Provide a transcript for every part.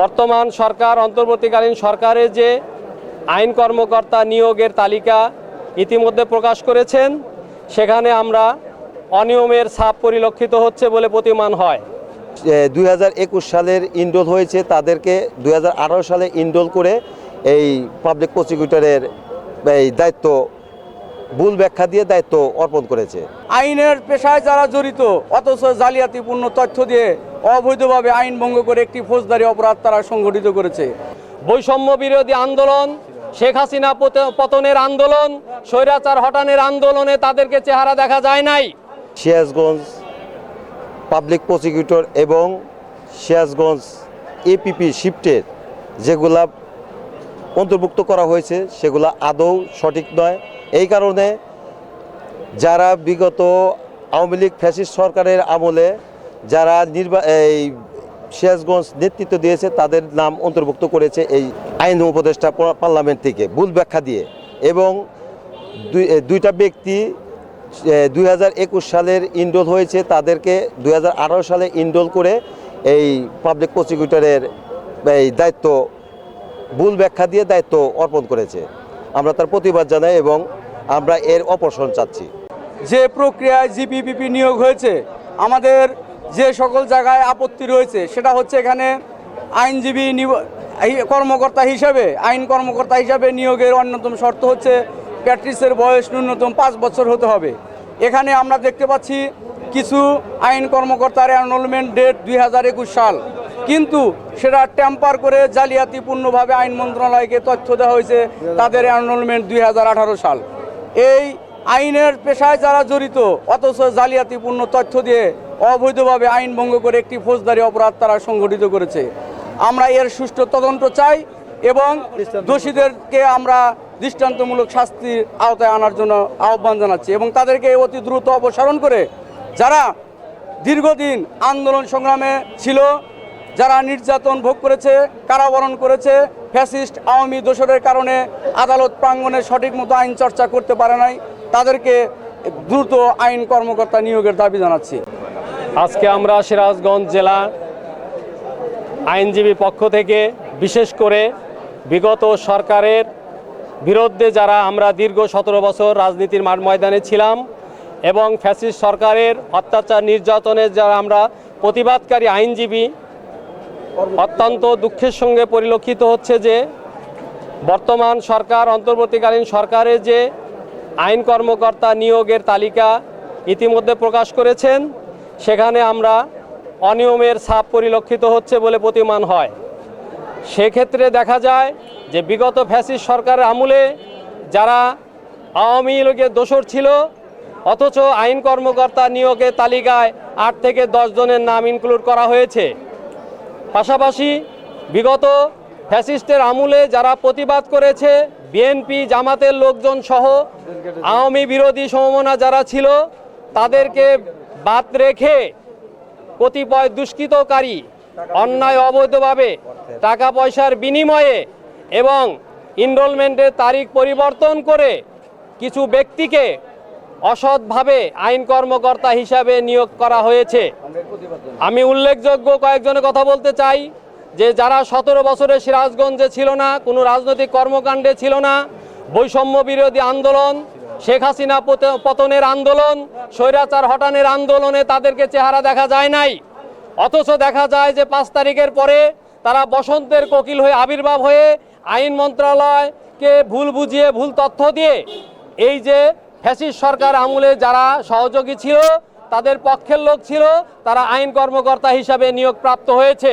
বর্তমান সরকার, অন্তর্বর্তীকালীন সরকারের যে আইন কর্মকর্তা নিয়োগের তালিকা ইতিমধ্যে প্রকাশ করেছেন, সেখানে আমরা অনিয়মের ছাপ পরিলক্ষিত হচ্ছে বলে প্রতিমান হয়। দুই হাজার একুশ সালের ইনরোল হয়েছে, তাদেরকে দুই হাজার আঠারো সালে ইনরোল করে এই পাবলিক প্রসিকিউটরের এই দায়িত্ব ব্যাখ্যা দিয়ে দায়িত্ব অর্পণ করেছে। আইনের পেশায় যারা জড়িত অথচ জালিয়াতিপূর্ণ তথ্য দিয়ে অবৈধভাবে আইন ভঙ্গ করে একটি ফৌজদারি অপরাধ তারা সংগঠিত করেছে। বৈষম্য বিরোধী আন্দোলন শেখ হাসিনা পত- পতনের আন্দোলন স্বৈরাচার হটানের আন্দোলনে তাদেরকে চেহারা দেখা যায় নাই। সিরাজগঞ্জ পাবলিক প্রসিকিউটর এবং সিরাজগঞ্জ এপিপি শিফটের যেগুলা অন্তর্ভুক্ত করা হয়েছে সেগুলা আদৌ সঠিক নয়। এই কারণে যারা বিগত আওয়ামী লীগ ফ্যাসিস্ট সরকারের আমলে যারা নির্বা, এই সিরাজগঞ্জ নেতৃত্ব দিয়েছে, তাদের নাম অন্তর্ভুক্ত করেছে এই আইন উপদেষ্টা পার্লামেন্ট থেকে ভুল ব্যাখ্যা দিয়ে। এবং দুই দুইটা ব্যক্তি দুই হাজার একুশ সালের ইনরোল হয়েছে, তাদেরকে দু হাজার আঠারো সালে ইনরোল করে এই পাবলিক প্রসিকিউটরের, এই দায়িত্ব, ভুল ব্যাখ্যা দিয়ে দায়িত্ব অর্পণ করেছে। আমরা তার প্রতিবাদ জানাই এবং আমরা এর অপসারণ চাচ্ছি। যে প্রক্রিয়ায় জিপিপিপি নিয়োগ হয়েছে, আমাদের যে সকল জায়গায় আপত্তি রয়েছে, সেটা হচ্ছে এখানে আইনজীবী কর্মকর্তা হিসাবে, আইন কর্মকর্তা হিসাবে নিয়োগের অন্যতম শর্ত হচ্ছে প্যাট্রিসের বয়স ন্যূনতম পাঁচ বছর হতে হবে। এখানে আমরা দেখতে পাচ্ছি কিছু আইন কর্মকর্তার অ্যানরোলমেন্ট ডেট দুই হাজার একুশ সাল। কিন্তু সেটা ট্যাম্পার করে জালিয়াতিপূর্ণভাবে আইন মন্ত্রণালয়কে তথ্য দেওয়া হয়েছে, তাদের অ্যানরোলমেন্ট দুই সাল। এই আইনের পেশায় যারা জড়িত, অথচ জালিয়াতিপূর্ণ তথ্য দিয়ে অবৈধভাবে আইন ভঙ্গ করে একটি ফৌজদারি অপরাধ তারা সংগঠিত করেছে। আমরা এর সুষ্ঠু তদন্ত চাই এবং দোষীদেরকে আমরা দৃষ্টান্তমূলক শাস্তির আওতায় আনার জন্য আহ্বান জানাচ্ছি এবং তাদেরকে অতি দ্রুত অপসারণ করে যারা দীর্ঘদিন আন্দোলন সংগ্রামে ছিল যারা নির্যাতন ভোগ করেছে, কারাবরণ করেছে, ফ্যাসিস্ট, আওয়ামী দোসরের কারণে আদালত প্রাঙ্গণে সঠিক মতো আইন চর্চা করতে পারে নাই, তাদেরকে দ্রুত আইন কর্মকর্তা নিয়োগের দাবি জানাচ্ছি। আজকে আমরা সিরাজগঞ্জ জেলা আইনজীবী পক্ষ থেকে বিশেষ করে বিগত সরকারের বিরুদ্ধে যারা আমরা দীর্ঘ সতেরো বছর রাজনীতির মাঠ ময়দানে ছিলাম এবং ফ্যাসিস্ট সরকারের অত্যাচার নির্যাতনের যারা আমরা প্রতিবাদকারী আইনজীবী অত্যন্ত দুঃখের সঙ্গে পরিলক্ষিত হচ্ছে যে বর্তমান সরকার, অন্তর্বর্তীকালীন সরকারের যে আইন কর্মকর্তা নিয়োগের তালিকা ইতিমধ্যে প্রকাশ করেছেন, সেখানে আমরা অনিয়মের ছাপ পরিলক্ষিত হচ্ছে বলে প্রতিমান হয়। সেক্ষেত্রে দেখা যায় যে বিগত ফ্যাসিস্ট সরকারের আমলে যারা আওয়ামী লীগের দোসর ছিল, অথচ আইন কর্মকর্তা নিয়োগের তালিকায় আট থেকে দশ জনের নাম ইনক্লুড করা হয়েছে। পাশাপাশি বিগত ফ্যাসিস্টের আমলে যারা প্রতিবাদ করেছে বিএনপি জামাতের লোকজন সহ আওয়ামী বিরোধী সমমনা যারা ছিল, তাদেরকে বাদ রেখে কতিপয় দুষ্কৃতকারী অন্যায় অবৈধভাবে টাকা পয়সার বিনিময়ে এবং ইনরোলমেন্টের তারিখ পরিবর্তন করে কিছু ব্যক্তিকে অসৎভাবে আইন কর্মকর্তা হিসাবে নিয়োগ করা হয়েছে। আমি উল্লেখযোগ্য কয়েকজনের কথা বলতে চাই, যে যারা সতেরো বছরের সিরাজগঞ্জে ছিল না, কোনো রাজনৈতিক কর্মকাণ্ডে ছিল না, বৈষম্য বিরোধী আন্দোলন, শেখ হাসিনা পত- পতনের আন্দোলন, স্বৈরাচার হটানের আন্দোলনে তাদেরকে চেহারা দেখা যায় নাই। অথচ দেখা যায় যে পাঁচ তারিখের পরে তারা বসন্তের কোকিল হয়ে আবির্ভাব হয়ে আইন মন্ত্রণালয়কে ভুল বুঝিয়ে ভুল তথ্য দিয়ে এই যে ফ্যাসিস্ট সরকার আমলে যারা সহযোগী ছিল, তাদের পক্ষের লোক ছিল, তারা আইন কর্মকর্তা হিসাবে নিয়োগপ্রাপ্ত হয়েছে।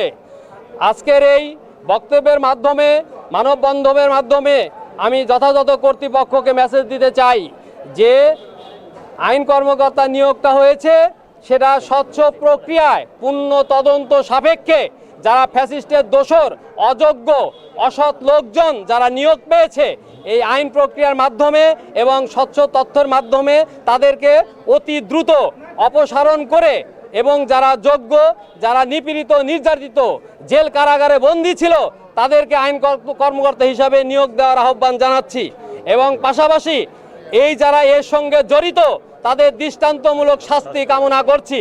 আজকের এই বক্তব্যের মাধ্যমে, মানববন্ধনের মাধ্যমে আমি যথাযথ কর্তৃপক্ষকে মেসেজ দিতে চাই যে, আইন কর্মকর্তা নিয়োগটা হয়েছে সেটা স্বচ্ছ প্রক্রিয়ায় পূর্ণ তদন্ত সাপেক্ষে যারা ফ্যাসিস্টের দোষর, অযোগ্য, অসৎ লোকজন যারা নিয়োগ পেয়েছে, এই আইন প্রক্রিয়ার মাধ্যমে এবং স্বচ্ছ তথ্যের মাধ্যমে তাদেরকে অতি দ্রুত অপসারণ করে এবং যারা যোগ্য, যারা নিপীড়িত, নির্যাতিত, জেল কারাগারে বন্দী ছিল, তাদেরকে আইন কর- কর্মকর্তা হিসাবে নিয়োগ দেওয়ার আহ্বান জানাচ্ছি। এবং পাশাপাশি এই যারা এর সঙ্গে জড়িত তাদের দৃষ্টান্তমূলক শাস্তি কামনা করছি।